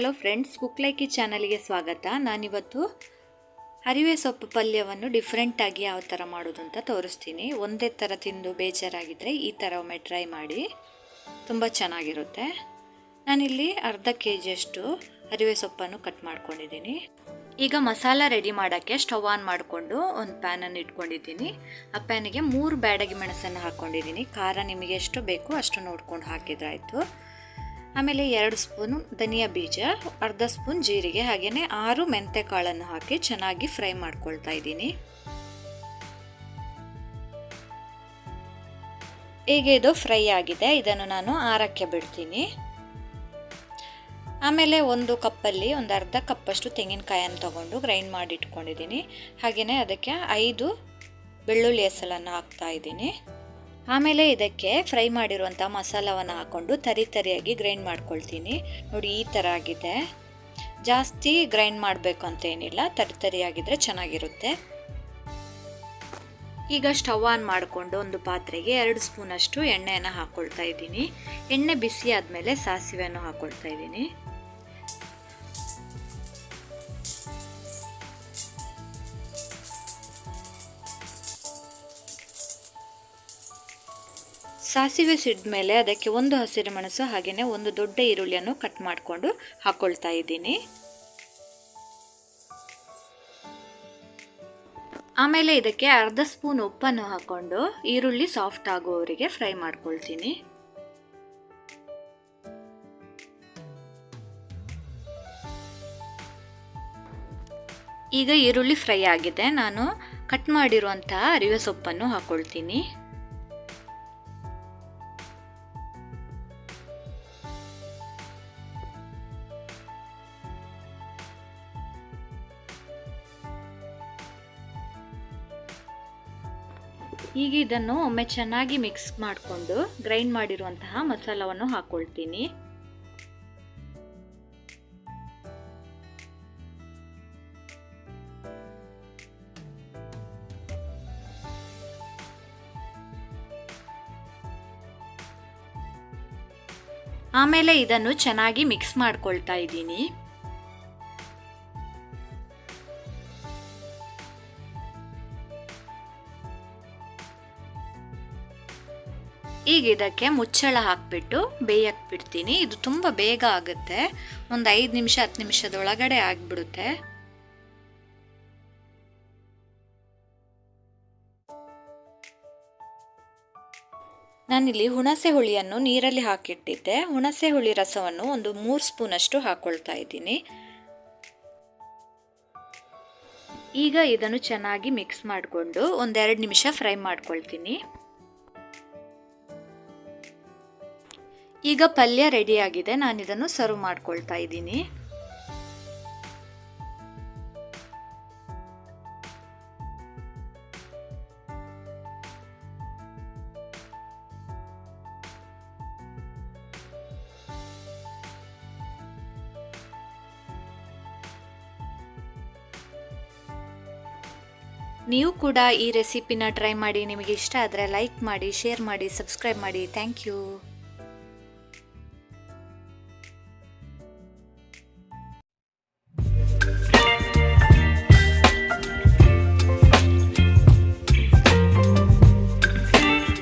Hello friends ಕುಕ್ಲೈಕಿ ಚಾನಲ್ಗೆ ಸ್ವಾಗತ. ನಾನಿವತ್ತು ಹರಿವೆ ಸೊಪ್ಪು ಪಲ್ಯವನ್ನು ಡಿಫ್ರೆಂಟಾಗಿ ಯಾವ ಥರ ಮಾಡೋದು ಅಂತ ತೋರಿಸ್ತೀನಿ. ಒಂದೇ ಥರ ತಿಂದು ಬೇಜಾರಾಗಿದ್ದರೆ ಈ ಥರ ಒಮ್ಮೆ ಟ್ರೈ ಮಾಡಿ. ತುಂಬ ಚೆನ್ನಾಗಿರುತ್ತೆ. ನಾನಿಲ್ಲಿ ಅರ್ಧ ಕೆ ಜಿಯಷ್ಟು ಹರಿವೆ ಸೊಪ್ಪನ್ನು ಕಟ್ ಮಾಡ್ಕೊಂಡಿದ್ದೀನಿ. ಈಗ ಮಸಾಲ ರೆಡಿ ಮಾಡೋಕ್ಕೆ ಸ್ಟವ್ ಆನ್ ಮಾಡಿಕೊಂಡು ಒಂದು ಪ್ಯಾನನ್ನು ಇಟ್ಕೊಂಡಿದ್ದೀನಿ. ಆ ಪ್ಯಾನಿಗೆ ಮೂರು ಬ್ಯಾಡಗಿ ಮೆಣಸನ್ನು ಹಾಕ್ಕೊಂಡಿದ್ದೀನಿ ಖಾರ ನಿಮಗೆ ಎಷ್ಟು ಬೇಕು ಅಷ್ಟು ನೋಡ್ಕೊಂಡು ಹಾಕಿದ್ರಾಯ್ತು ಆಮೇಲೆ ಎರಡು ಸ್ಪೂನು ಧನಿಯಾ ಬೀಜ, ಅರ್ಧ ಸ್ಪೂನ್ ಜೀರಿಗೆ ಹಾಗೆಯೇ ಆರು ಮೆಂತೆ ಕಾಳನ್ನು ಹಾಕಿ ಚೆನ್ನಾಗಿ ಫ್ರೈ ಮಾಡ್ಕೊಳ್ತಾ ಇದ್ದೀನಿ. ಈಗ ಇದು ಫ್ರೈ ಆಗಿದೆ, ಇದನ್ನು ನಾನು ಆರಕ್ಕೆ ಬಿಡ್ತೀನಿ. ಆಮೇಲೆ ಒಂದು ಕಪ್ಪಲ್ಲಿ, ಒಂದು ಅರ್ಧ ಕಪ್ಪಷ್ಟು ತೆಂಗಿನಕಾಯನ್ನು ತಗೊಂಡು ಗ್ರೈಂಡ್ ಮಾಡಿ ಇಟ್ಕೊಂಡಿದ್ದೀನಿ ಹಾಗೆಯೇ ಅದಕ್ಕೆ ಐದು ಬೆಳ್ಳುಳ್ಳಿ ಹೆಸಲನ್ನು ಹಾಕ್ತಾ ಇದ್ದೀನಿ. ಆಮೇಲೆ ಇದಕ್ಕೆ ಫ್ರೈ ಮಾಡಿರುವಂಥ ಮಸಾಲವನ್ನು ಹಾಕ್ಕೊಂಡು ತರಿ ತರಿಯಾಗಿ ಗ್ರೈಂಡ್ ಮಾಡ್ಕೊಳ್ತೀನಿ. ನೋಡಿ, ಈ ಥರ ಆಗಿದೆ. ಜಾಸ್ತಿ ಗ್ರೈಂಡ್ ಮಾಡಬೇಕು ಅಂತ ಏನಿಲ್ಲ, ತರಿ ತರಿಯಾಗಿದ್ದರೆ ಚೆನ್ನಾಗಿರುತ್ತೆ. ಈಗ ಸ್ಟವ್ ಆನ್ ಮಾಡಿಕೊಂಡು ಒಂದು ಪಾತ್ರೆಗೆ ಎರಡು ಸ್ಪೂನಷ್ಟು ಎಣ್ಣೆಯನ್ನು ಹಾಕ್ಕೊಳ್ತಾ ಇದ್ದೀನಿ. ಎಣ್ಣೆ ಬಿಸಿ ಆದಮೇಲೆ ಸಾಸಿವೆಯನ್ನು ಹಾಕ್ಕೊಳ್ತಾ ಇದ್ದೀನಿ. ಸಾಸಿವೆ ಸಿಡಿದ್ಮೇಲೆ ಮೇಲೆ ಅದಕ್ಕೆ ಒಂದು ಹಸಿರು ಮೆಣಸು ಹಾಗೆಯೇ ಒಂದು ದೊಡ್ಡ ಈರುಳ್ಳಿಯನ್ನು ಕಟ್ ಮಾಡಿಕೊಂಡು ಹಾಕ್ಕೊಳ್ತಾ ಇದ್ದೀನಿ. ಆಮೇಲೆ ಇದಕ್ಕೆ ಅರ್ಧ ಸ್ಪೂನ್ ಉಪ್ಪನ್ನು ಹಾಕ್ಕೊಂಡು ಈರುಳ್ಳಿ ಸಾಫ್ಟ್ ಆಗೋವರೆಗೆ ಫ್ರೈ ಮಾಡ್ಕೊಳ್ತೀನಿ. ಈಗ ಈರುಳ್ಳಿ ಫ್ರೈ ಆಗಿದೆ. ನಾನು ಕಟ್ ಮಾಡಿರುವಂತಹ ಅರಿವೆ ಸೊಪ್ಪನ್ನು ಹಾಕ್ಕೊಳ್ತೀನಿ ಈಗ ಇದನ್ನು ಒಮ್ಮೆ ಚೆನ್ನಾಗಿ ಮಿಕ್ಸ್ ಮಾಡಿಕೊಂಡು ಗ್ರೈಂಡ್ ಮಾಡಿರುವಂತಹ ಮಸಾಲವನ್ನು ಹಾಕ್ಕೊಳ್ತೀನಿ ಆಮೇಲೆ ಇದನ್ನು ಚೆನ್ನಾಗಿ ಮಿಕ್ಸ್ ಮಾಡ್ಕೊಳ್ತಾ ಇದ್ದೀನಿ. ಈಗ ಇದಕ್ಕೆ ಮುಚ್ಚಳ ಹಾಕಿಬಿಟ್ಟು ಬೇಯಕ್ಕೆ ಬಿಡ್ತೀನಿ ಇದು ತುಂಬ ಬೇಗ ಆಗುತ್ತೆ. ಒಂದು ಐದು ನಿಮಿಷ, ಹತ್ತು ನಿಮಿಷದೊಳಗಡೆ ಆಗಿಬಿಡುತ್ತೆ. ನಾನಿಲ್ಲಿ ಹುಣಸೆ ಹುಳಿಯನ್ನು ನೀರಲ್ಲಿ ಹಾಕಿಟ್ಟಿದ್ದೆ. ಹುಣಸೆ ಹುಳಿ ರಸವನ್ನು ಒಂದು ಮೂರು ಸ್ಪೂನಷ್ಟು ಹಾಕ್ಕೊಳ್ತಾ ಇದ್ದೀನಿ. ಈಗ ಇದನ್ನು ಚೆನ್ನಾಗಿ ಮಿಕ್ಸ್ ಮಾಡಿಕೊಂಡು ಒಂದೆರಡು ನಿಮಿಷ ಫ್ರೈ ಮಾಡ್ಕೊಳ್ತೀನಿ. ಈಗ ಪಲ್ಯ ರೆಡಿಯಾಗಿದೆ. ನಾನು ಇದನ್ನು ಸರ್ವ್ ಮಾಡ್ಕೊಳ್ತಾ ಇದ್ದೀನಿ. ನೀವು ಕೂಡ ಈ ರೆಸಿಪಿನ ಟ್ರೈ ಮಾಡಿ. ನಿಮಗೆ ಇಷ್ಟ ಆದರೆ ಲೈಕ್ ಮಾಡಿ, ಶೇರ್ ಮಾಡಿ, ಸಬ್ಸ್ಕ್ರೈಬ್ ಮಾಡಿ. Thank you.